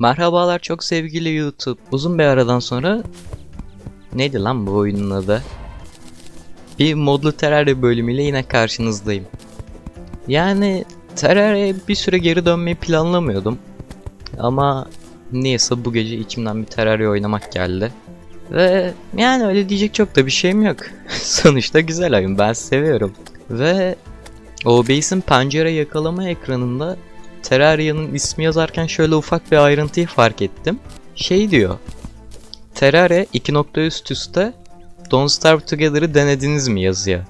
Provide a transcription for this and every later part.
Merhabalar çok sevgili YouTube. Uzun bir aradan sonra neydi lan bu oyunun adı? Bir modlu Terraria bölümüyle yine karşınızdayım. Yani Terraria'ya bir süre geri dönmeyi planlamıyordum. Ama niyeyse bu gece içimden bir Terraria oynamak geldi. Ve yani öyle diyecek çok da bir şeyim yok. Sonuçta güzel oyun ben seviyorum. Ve OBS'in pencere yakalama ekranında Terraria'nın ismi yazarken şöyle ufak bir ayrıntıyı fark ettim. Şey diyor. Terraria iki nokta üst üste Don't Starve Together'ı denediniz mi yazıyor.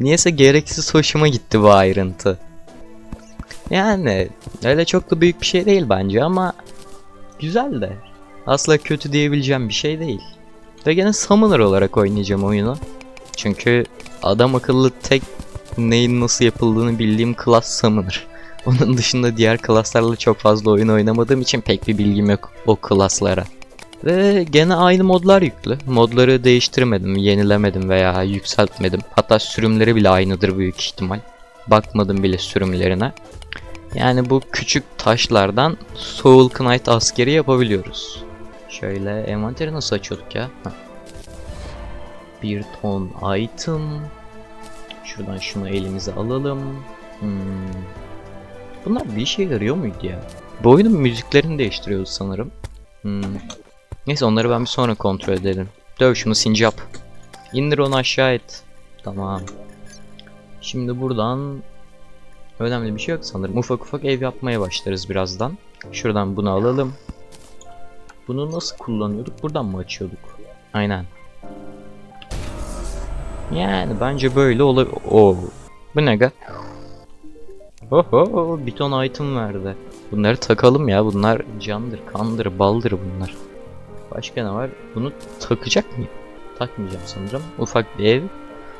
Niyeyse gereksiz hoşuma gitti bu ayrıntı. Yani öyle çok da büyük bir şey değil bence ama güzel de. Asla kötü diyebileceğim bir şey değil. Ve gene Summoner olarak oynayacağım oyunu. Çünkü adam akıllı tek neyin nasıl yapıldığını bildiğim class Summoner. Onun dışında diğer klaslarla çok fazla oyun oynamadığım için pek bir bilgim yok o klaslara. Ve gene aynı modlar yüklü. Modları değiştirmedim, yenilemedim veya yükseltmedim. Hatta sürümleri bile aynıdır büyük ihtimal. Bakmadım bile sürümlerine. Yani bu küçük taşlardan Soul Knight askeri yapabiliyoruz. Şöyle envanteri nasıl açıyorduk ya? Bir ton item. Şuradan şunu elimize alalım. Hmm. Bunlar bir işe yarıyor muydu ya? Bu oyunun müziklerini değiştiriyoruz sanırım. Hmm. Neyse onları ben bir sonra kontrol ederim. Döv şunu sincap. İndir onu aşağı et. Tamam. Şimdi buradan önemli bir şey yok sanırım. Ufak ufak ev yapmaya başlarız birazdan. Şuradan bunu alalım. Bunu nasıl kullanıyorduk? Buradan mı açıyorduk? Aynen. Yani bence böyle olabilir. Oo. Bu ne ga? Oho bir ton item verdi. Bunları takalım ya. Bunlar candır, kandır, baldır bunlar. Başka ne var? Bunu takacak mıyım? Takmayacağım sanırım. Ufak bir ev.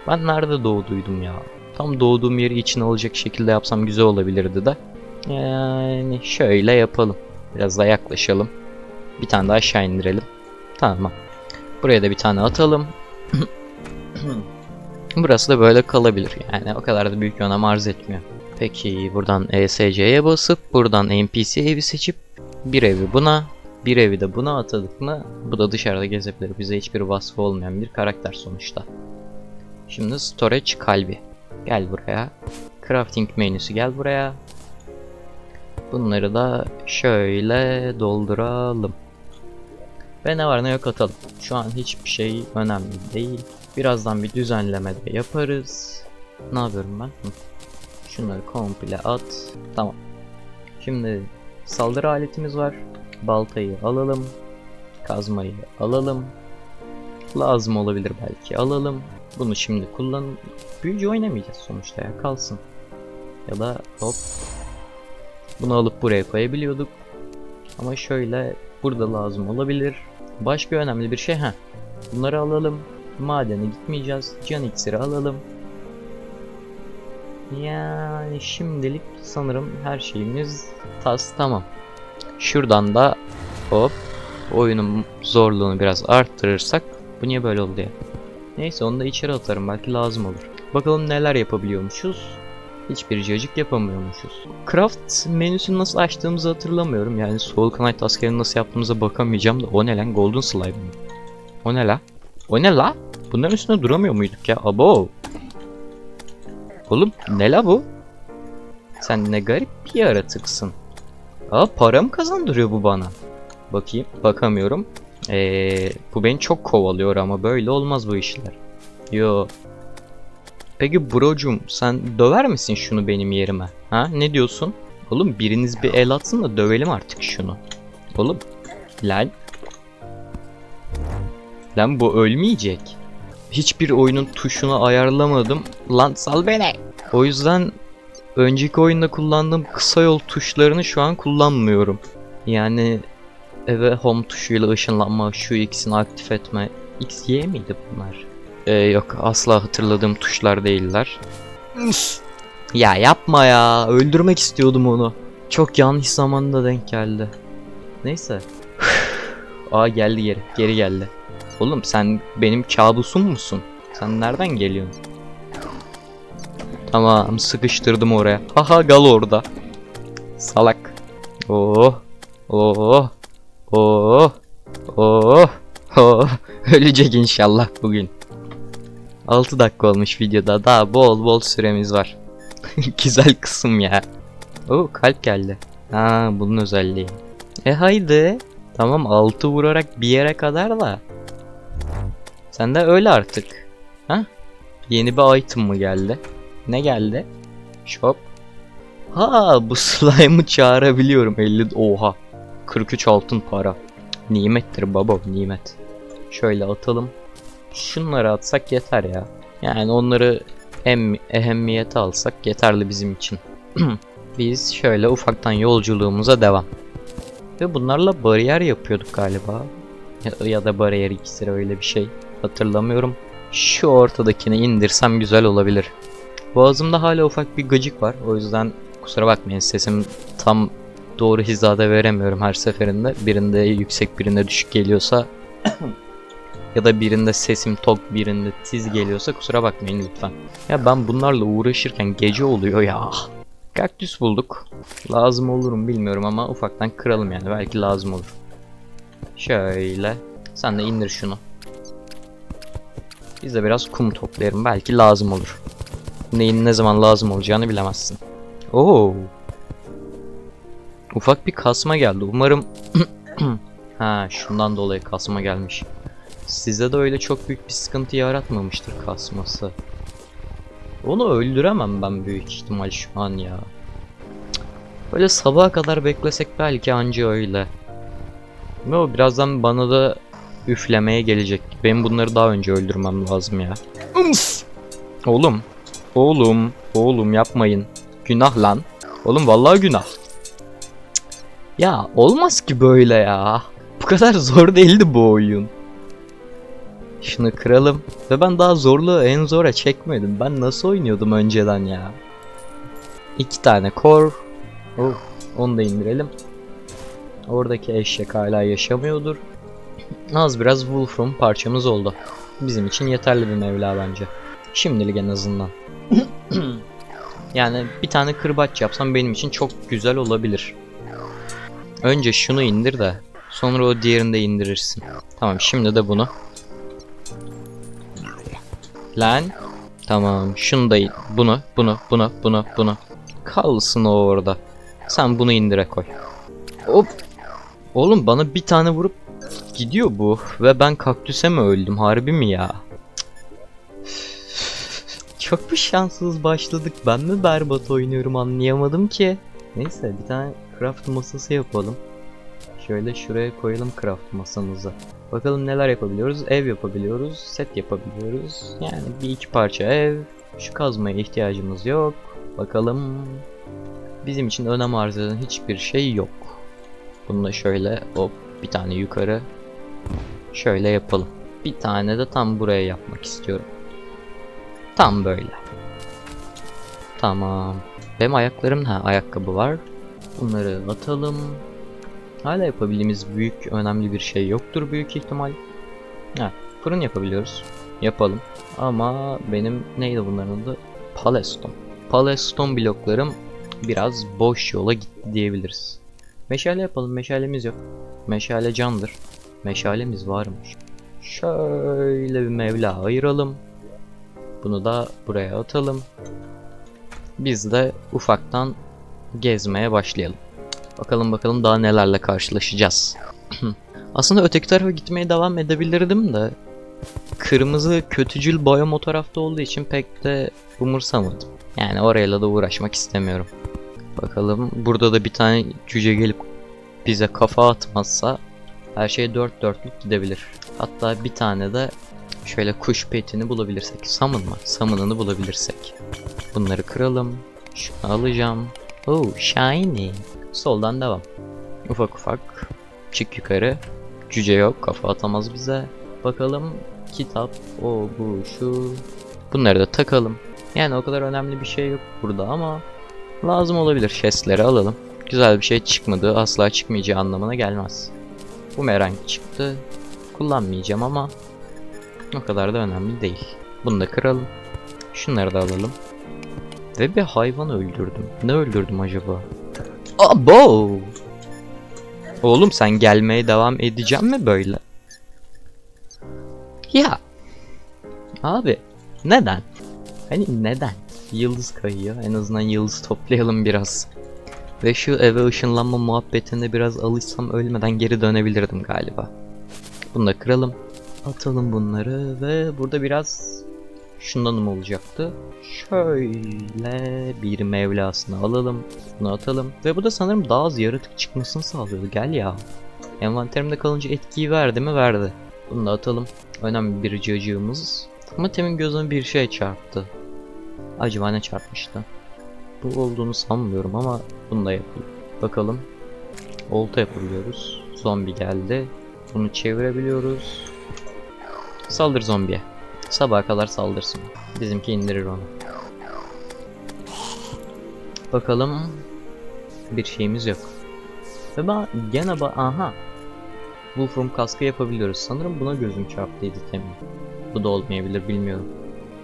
Ben nerede doğduydum ya? Tam doğduğum yeri içine alacak şekilde yapsam güzel olabilirdi de. Yani şöyle yapalım. Biraz daha yaklaşalım. Bir tane daha aşağı indirelim. Tamam. Buraya da bir tane atalım. Burası da böyle kalabilir. Yani o kadar da büyük önem arz etmiyor. Peki buradan ESC'ye basıp buradan NPC evi seçip bir evi buna bir evi de buna atadık mı bu da dışarıda gezebilir. Bize hiçbir vasfı olmayan bir karakter sonuçta. Şimdi storage kalbi. Gel buraya. Crafting menüsü gel buraya. Bunları da şöyle dolduralım. Ve ne var ne yok atalım. Şu an hiçbir şey önemli değil. Birazdan bir düzenleme de yaparız. Ne yapıyorum ben? Hı. Şunları komple at. Tamam. Şimdi saldırı aletimiz var. Baltayı alalım. Kazmayı alalım. Lazım olabilir belki alalım. Bunu şimdi kullan. Büyücü oynamayacağız sonuçta ya kalsın. Ya da hop. Bunu alıp buraya koyabiliyorduk. Ama şöyle burada lazım olabilir. Başka önemli bir şey ha. Bunları alalım. Madene gitmeyeceğiz. Can iksiri alalım. Yani şimdilik sanırım her şeyimiz tas tamam. Şuradan da hop oyunun zorluğunu biraz arttırırsak bu niye böyle oldu ya? Neyse onu da içeri atarım belki lazım olur. Bakalım neler yapabiliyormuşuz. Hiçbir cacık yapamıyormuşuz. Craft menüsünü nasıl açtığımızı hatırlamıyorum. Yani Soul Knight askerini nasıl yaptığımıza bakamayacağım da o ne lan Golden Slime mi? O ne la? O ne la? Bunların üstünde duramıyor muyduk ya? Abo. Oğlum ne la bu? Sen ne garip bir yaratıksın. Aa para mı kazandırıyor bu bana? Bakayım bakamıyorum. Ee, bu beni çok kovalıyor ama böyle olmaz bu işler. Yo. Peki brocum sen döver misin şunu benim yerime? Ha ne diyorsun? Oğlum biriniz bir el atsın da dövelim artık şunu. Oğlum. Lan. Lan bu ölmeyecek. Hiçbir oyunun tuşunu ayarlamadım. Lan sal beni. O yüzden önceki oyunda kullandığım kısa yol tuşlarını şu an kullanmıyorum. Yani eve home tuşuyla ışınlanma, şu ikisini aktif etme. X, Y miydi bunlar? Ee, yok asla hatırladığım tuşlar değiller. ya yapma ya. Öldürmek istiyordum onu. Çok yanlış zamanda denk geldi. Neyse. Aa geldi geri. Geri geldi. Oğlum sen benim kabusum musun? Sen nereden geliyorsun? Tamam sıkıştırdım oraya. Haha gal orada. Salak. Oh. Oh. Oh. Oh. Oh. Ölecek inşallah bugün. 6 dakika olmuş videoda. Daha bol bol süremiz var. Güzel kısım ya. Oo kalp geldi. Ha bunun özelliği. E haydi. Tamam 6 vurarak bir yere kadar da. Sen de öyle artık. Ha? Yeni bir item mı geldi? Ne geldi? Shop. Ha bu slime'ı çağırabiliyorum 50 oha. 43 altın para. Nimettir baba nimet. Şöyle atalım. Şunları atsak yeter ya. Yani onları em ehemmiyete alsak yeterli bizim için. Biz şöyle ufaktan yolculuğumuza devam. Ve bunlarla bariyer yapıyorduk galiba. Ya, ya da bariyer iksiri öyle bir şey. Hatırlamıyorum. Şu ortadakini indirsem güzel olabilir. Boğazımda hala ufak bir gıcık var. O yüzden kusura bakmayın sesim tam doğru hizada veremiyorum her seferinde. Birinde yüksek birinde düşük geliyorsa ya da birinde sesim tok birinde tiz geliyorsa kusura bakmayın lütfen. Ya ben bunlarla uğraşırken gece oluyor ya. Kaktüs bulduk. Lazım olur mu bilmiyorum ama ufaktan kıralım yani belki lazım olur. Şöyle. Sen de indir şunu. Biz de biraz kum toplayalım belki lazım olur. Neyin ne zaman lazım olacağını bilemezsin. Oo. Ufak bir kasma geldi. Umarım ha şundan dolayı kasma gelmiş. Size de öyle çok büyük bir sıkıntı yaratmamıştır kasması. Onu öldüremem ben büyük ihtimal şu an ya. Böyle sabaha kadar beklesek belki anca öyle. Ve o birazdan bana da üflemeye gelecek. Benim bunları daha önce öldürmem lazım ya. Ums! Oğlum. Oğlum. Oğlum yapmayın. Günah lan. Oğlum vallahi günah. Cık. Ya olmaz ki böyle ya. Bu kadar zor değildi bu oyun. Şunu kıralım. Ve ben daha zorluğu en zora çekmedim. Ben nasıl oynuyordum önceden ya. İki tane kor. Oh, onu da indirelim. Oradaki eşek hala yaşamıyordur. Az biraz Wolfram parçamız oldu. Bizim için yeterli bir mevla bence. Şimdilik en azından. yani bir tane kırbaç yapsam benim için çok güzel olabilir. Önce şunu indir de sonra o diğerini de indirirsin. Tamam şimdi de bunu. Lan. Tamam şunu da bunu bunu bunu bunu bunu. Kalsın o orada. Sen bunu indire koy. Hop. Oğlum bana bir tane vurup gidiyor bu ve ben kaktüse mi öldüm harbi mi ya? Çok bir şanssız başladık. Ben mi berbat oynuyorum anlayamadım ki. Neyse bir tane craft masası yapalım. Şöyle şuraya koyalım craft masamızı. Bakalım neler yapabiliyoruz. Ev yapabiliyoruz. Set yapabiliyoruz. Yani bir iki parça ev. Şu kazmaya ihtiyacımız yok. Bakalım. Bizim için önem arz eden hiçbir şey yok. Bunu da şöyle hop bir tane yukarı. Şöyle yapalım. Bir tane de tam buraya yapmak istiyorum. Tam böyle. Tamam. Benim ayaklarım ha ayakkabı var. Bunları atalım. Hala yapabildiğimiz büyük önemli bir şey yoktur büyük ihtimal. Ha, fırın yapabiliyoruz. Yapalım. Ama benim neydi bunların adı? Palestone. Palestone bloklarım biraz boş yola gitti diyebiliriz. Meşale yapalım. Meşalemiz yok. Meşale candır. Meşalemiz varmış. Şöyle bir mevla ayıralım. Bunu da buraya atalım. Biz de ufaktan gezmeye başlayalım. Bakalım bakalım daha nelerle karşılaşacağız. Aslında öteki tarafa gitmeye devam edebilirdim de kırmızı kötücül biyom o tarafta olduğu için pek de umursamadım. Yani orayla da uğraşmak istemiyorum. Bakalım burada da bir tane cüce gelip bize kafa atmazsa her şey dört dörtlük gidebilir. Hatta bir tane de şöyle kuş petini bulabilirsek. Summon mı? Summon'ını bulabilirsek. Bunları kıralım. Şunu alacağım. Oh shiny. Soldan devam. Ufak ufak. Çık yukarı. Cüce yok. Kafa atamaz bize. Bakalım. Kitap. O bu şu. Bunları da takalım. Yani o kadar önemli bir şey yok burada ama lazım olabilir. Chestleri alalım. Güzel bir şey çıkmadığı asla çıkmayacağı anlamına gelmez. Bu merank çıktı. Kullanmayacağım ama o kadar da önemli değil. Bunu da kıralım. Şunları da alalım. Ve bir hayvan öldürdüm. Ne öldürdüm acaba? Abo! Oğlum sen gelmeye devam edeceğim mi böyle? Ya. Abi neden? Hani neden? Yıldız kayıyor. En azından yıldız toplayalım biraz. Ve şu eve ışınlanma muhabbetine biraz alışsam ölmeden geri dönebilirdim galiba. Bunu da kıralım. Atalım bunları ve burada biraz şundanım olacaktı. Şöyle bir mevlasını alalım. Bunu atalım. Ve bu da sanırım daha az yaratık çıkmasını sağlıyordu. Gel ya. Envanterimde kalınca etkiyi verdi mi? Verdi. Bunu da atalım. Önemli bir cacığımız. Ama temin gözüme bir şey çarptı. Acaba ne çarpmıştı? Bu olduğunu sanmıyorum ama bunu da yapayım. Bakalım. Olta yapabiliyoruz. Zombi geldi. Bunu çevirebiliyoruz. Saldır zombiye. Sabaha kadar saldırsın. Bizimki indirir onu. Bakalım. Bir şeyimiz yok. Ve ben gene ba aha. Wolfram kaskı yapabiliyoruz. Sanırım buna gözüm çarptıydı temin. Bu da olmayabilir bilmiyorum.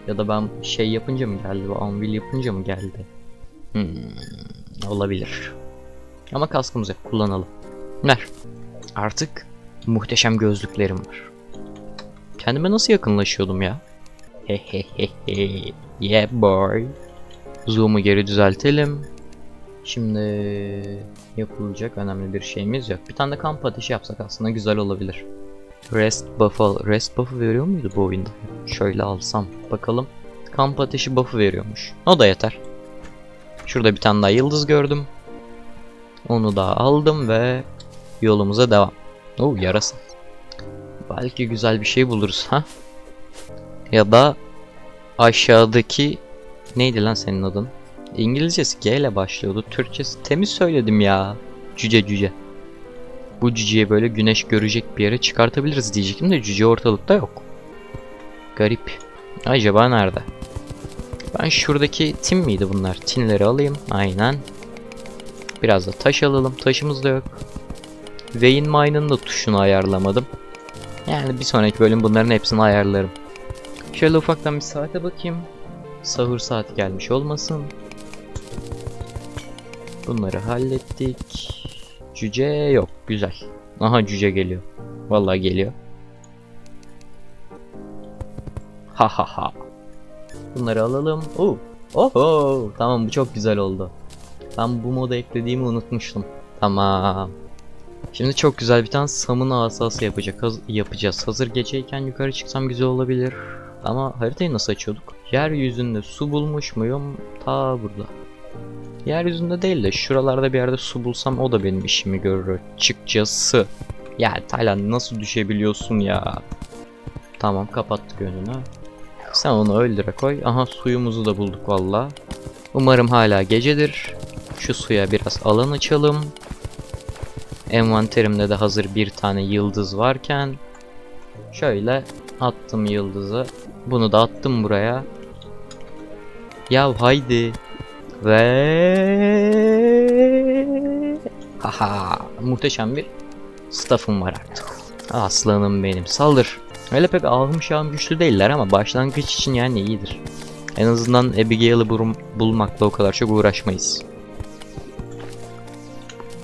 Ya da ben şey yapınca mı geldi? Bu anvil yapınca mı geldi? Hmm, olabilir. Ama kaskımız yok. Kullanalım. Ver. Artık muhteşem gözlüklerim var. Kendime nasıl yakınlaşıyordum ya? Hehehehe. yeah boy. Zoom'u geri düzeltelim. Şimdi yapılacak önemli bir şeyimiz yok. Bir tane de kamp ateşi yapsak aslında güzel olabilir. Rest buff'ı, rest buff'ı veriyor muydu bu oyunda? Şöyle alsam bakalım. Kamp ateşi buff'ı veriyormuş. O da yeter. Şurada bir tane daha yıldız gördüm. Onu da aldım ve yolumuza devam. Oo yarasa. Belki güzel bir şey buluruz ha? Ya da aşağıdaki neydi lan senin adın? İngilizcesi G ile başlıyordu. Türkçesi temiz söyledim ya. Cüce cüce. Bu cüceyi böyle güneş görecek bir yere çıkartabiliriz diyecektim de cüce ortalıkta yok. Garip. Acaba nerede? Ben şuradaki tin miydi bunlar? Tinleri alayım. Aynen. Biraz da taş alalım. Taşımız da yok. Vein Mine'ın da tuşunu ayarlamadım. Yani bir sonraki bölüm bunların hepsini ayarlarım. Şöyle ufaktan bir saate bakayım. Sahur saati gelmiş olmasın. Bunları hallettik. Cüce yok. Güzel. Aha cüce geliyor. Vallahi geliyor. Ha ha ha. Bunları alalım. Oo. Oho. Tamam bu çok güzel oldu. Ben bu moda eklediğimi unutmuştum. Tamam. Şimdi çok güzel bir tane samın asası yapacak, haz- yapacağız. Hazır geceyken yukarı çıksam güzel olabilir. Ama haritayı nasıl açıyorduk? Yeryüzünde su bulmuş muyum? Ta burada. Yeryüzünde değil de şuralarda bir yerde su bulsam o da benim işimi görür açıkçası. Ya Taylan nasıl düşebiliyorsun ya? Tamam kapattık önünü. Sen onu öldüre koy. Aha suyumuzu da bulduk valla. Umarım hala gecedir. Şu suya biraz alan açalım. Envanterimde de hazır bir tane yıldız varken şöyle attım yıldızı. Bunu da attım buraya. Ya haydi. Ve haha muhteşem bir staff'ım var artık. Aslanım benim saldır. Öyle pek ahım şahım güçlü değiller ama başlangıç için yani iyidir. En azından Abigail'ı bul- bulmakla o kadar çok uğraşmayız.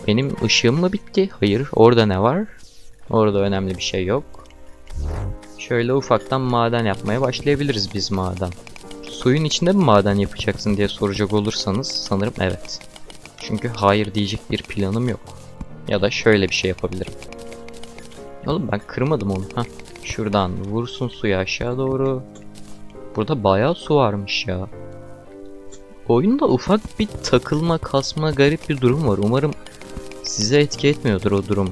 Benim ışığım mı bitti? Hayır. Orada ne var? Orada önemli bir şey yok. Şöyle ufaktan maden yapmaya başlayabiliriz biz maden. Suyun içinde mi maden yapacaksın diye soracak olursanız sanırım evet. Çünkü hayır diyecek bir planım yok. Ya da şöyle bir şey yapabilirim. Oğlum ben kırmadım onu. Hah. Şuradan vursun suyu aşağı doğru. Burada bayağı su varmış ya. Oyunda ufak bir takılma, kasma, garip bir durum var. Umarım size etki etmiyordur o durum.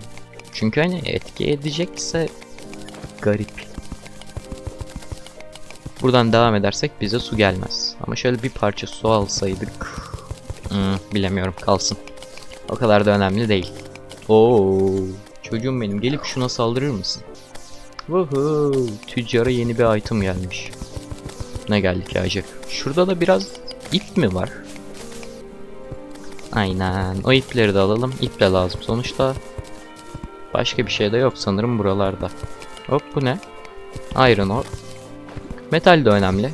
Çünkü hani etki edecekse garip. Buradan devam edersek bize su gelmez. Ama şöyle bir parça su alsaydık. Hmm, bilemiyorum kalsın. O kadar da önemli değil. Oo, çocuğum benim gelip şuna saldırır mısın? Woohoo, tüccara yeni bir item gelmiş. Ne geldi ki acaba? Şurada da biraz ip mi var? Aynen. O ipleri de alalım. İp de lazım sonuçta. Başka bir şey de yok sanırım buralarda. Hop bu ne? Iron ore. Metal de önemli.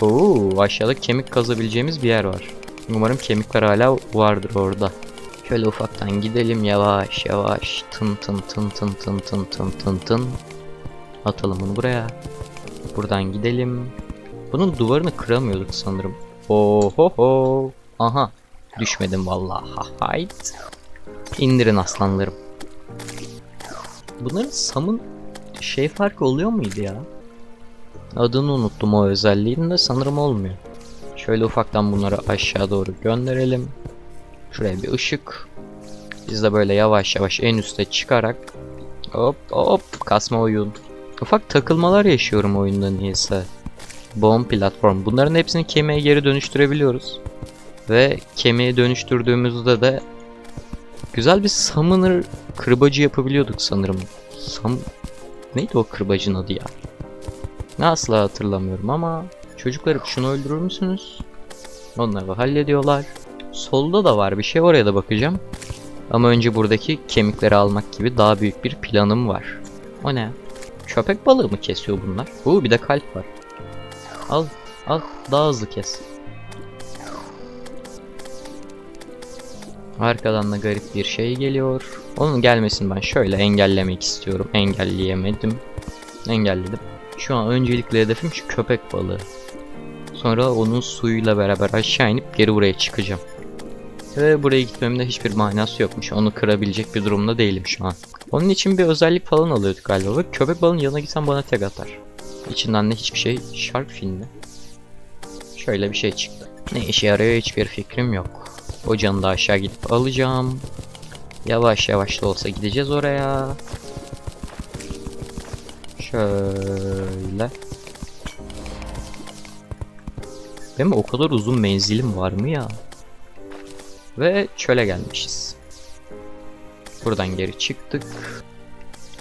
Oo aşağıda kemik kazabileceğimiz bir yer var. Umarım kemikler hala vardır orada. Şöyle ufaktan gidelim yavaş yavaş. Tın tın tın tın tın tın tın tın tın. Atalım bunu buraya. Buradan gidelim. Bunun duvarını kıramıyorduk sanırım. Ohoho. Aha. Düşmedim vallahi. Ha, Hayt. İndirin aslanlarım. Bunların Sam'ın şey farkı oluyor muydu ya? Adını unuttum o özelliğini de sanırım olmuyor. Şöyle ufaktan bunları aşağı doğru gönderelim. Şuraya bir ışık. Biz de böyle yavaş yavaş en üste çıkarak hop hop kasma oyun. Ufak takılmalar yaşıyorum oyunda niyeyse. Bomb platform. Bunların hepsini kemiğe geri dönüştürebiliyoruz. Ve kemiğe dönüştürdüğümüzde de güzel bir summoner kırbacı yapabiliyorduk sanırım. Sam Neydi o kırbacın adı ya? Ne asla hatırlamıyorum ama çocuklarım şunu öldürür müsünüz? Onları hallediyorlar. Solda da var bir şey oraya da bakacağım. Ama önce buradaki kemikleri almak gibi daha büyük bir planım var. O ne? Köpek balığı mı kesiyor bunlar? Uuu bir de kalp var. Al, al daha hızlı kes. Arkadan da garip bir şey geliyor. Onun gelmesini ben şöyle engellemek istiyorum. Engelleyemedim. Engelledim. Şu an öncelikle hedefim şu köpek balığı. Sonra onun suyuyla beraber aşağı inip geri buraya çıkacağım. Ve buraya gitmemin de hiçbir manası yokmuş. Onu kırabilecek bir durumda değilim şu an. Onun için bir özellik falan alıyorduk galiba. Ve köpek balığının yanına gitsem bana tek atar. İçinden de hiçbir şey Shark filmi. Şöyle bir şey çıktı. Ne işe yarıyor hiçbir fikrim yok. O canı da aşağı gidip alacağım. Yavaş yavaş da olsa gideceğiz oraya. Şöyle. Benim o kadar uzun menzilim var mı ya? Ve çöle gelmişiz. Buradan geri çıktık.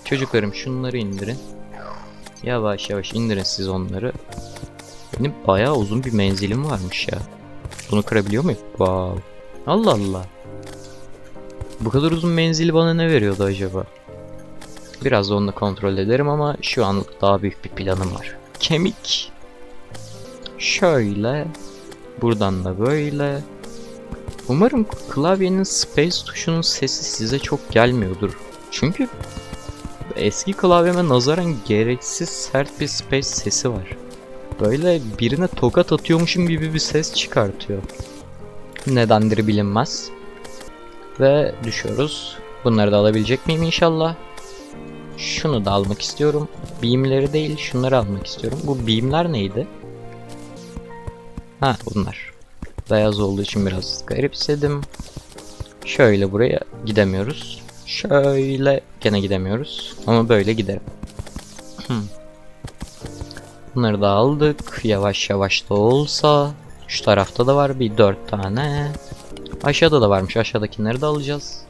Çocuklarım şunları indirin. Yavaş yavaş indirin siz onları. Benim bayağı uzun bir menzilim varmış ya. Bunu kırabiliyor muyum? Wow. Allah Allah. Bu kadar uzun menzili bana ne veriyordu acaba? Biraz da onu kontrol ederim ama şu anlık daha büyük bir planım var. Kemik. Şöyle. Buradan da böyle. Umarım klavyenin space tuşunun sesi size çok gelmiyordur. Çünkü eski klavyeme nazaran gereksiz sert bir space sesi var. Böyle birine tokat atıyormuşum gibi bir ses çıkartıyor. Nedendir bilinmez. Ve düşüyoruz. Bunları da alabilecek miyim inşallah? Şunu da almak istiyorum. Beamleri değil şunları almak istiyorum. Bu beamler neydi? Ha bunlar. Beyaz olduğu için biraz garipsedim. Şöyle buraya gidemiyoruz. Şöyle gene gidemiyoruz. Ama böyle giderim. Hmm. Bunları da aldık. Yavaş yavaş da olsa. Şu tarafta da var bir dört tane. Aşağıda da varmış. Aşağıdakileri de alacağız.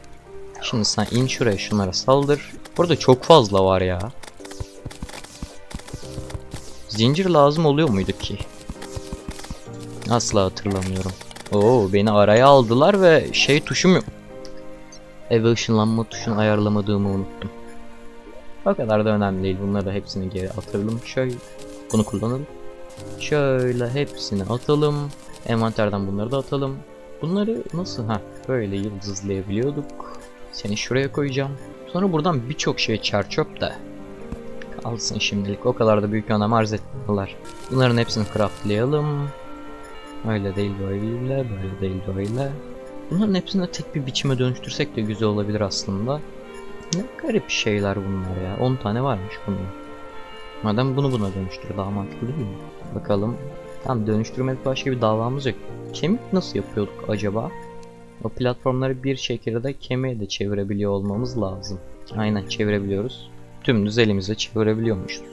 Şimdi sen in şuraya şunlara saldır. Burada çok fazla var ya. Zincir lazım oluyor muydu ki? Asla hatırlamıyorum. Oo beni araya aldılar ve şey tuşum yok. Eve ışınlanma tuşunu ayarlamadığımı unuttum. O kadar da önemli değil. Bunları da hepsini geri atalım. Şöyle bunu kullanalım. Şöyle hepsini atalım. Envanterden bunları da atalım. Bunları nasıl ha böyle yıldızlayabiliyorduk. Seni şuraya koyacağım. Sonra buradan birçok şey çer çöp de. Kalsın şimdilik. O kadar da büyük önem arz etmiyorlar. Bunların hepsini craftlayalım. Öyle değil böyle, böyle değil böyle. Bunların hepsini tek bir biçime dönüştürsek de güzel olabilir aslında. Ne garip şeyler bunlar ya. 10 tane varmış bunun. Madem bunu buna dönüştür daha mantıklı değil mi? Bakalım. Tam dönüştürmedik başka bir davamız yok. Kemik nasıl yapıyorduk acaba? O platformları bir şekilde kemiğe de çevirebiliyor olmamız lazım. Aynen çevirebiliyoruz. Tümdüz elimizle çevirebiliyormuşuz.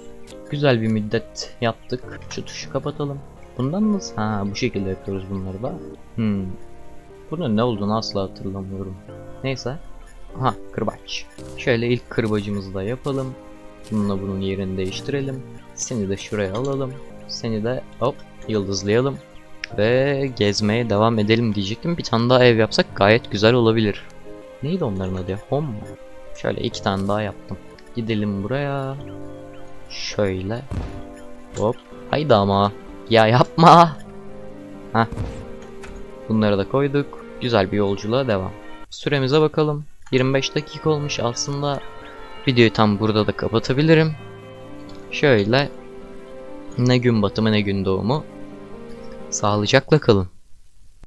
Güzel bir müddet yaptık. Şu tuşu kapatalım. Bundan nasıl? Ha bu şekilde yapıyoruz bunları da. Hmm. Bunun ne olduğunu asla hatırlamıyorum. Neyse. Aha kırbaç. Şöyle ilk kırbacımızı da yapalım. Bununla bunun yerini değiştirelim. Seni de şuraya alalım. Seni de hop yıldızlayalım. Ve gezmeye devam edelim diyecektim. Bir tane daha ev yapsak gayet güzel olabilir. Neydi onların adı ya? Home mu? Şöyle iki tane daha yaptım. Gidelim buraya. Şöyle. Hop. Haydi ama. Ya yapma. Heh. Bunları da koyduk. Güzel bir yolculuğa devam. Süremize bakalım. 25 dakika olmuş aslında. Videoyu tam burada da kapatabilirim. Şöyle. Ne gün batımı ne gün doğumu. Sağlıcakla kalın.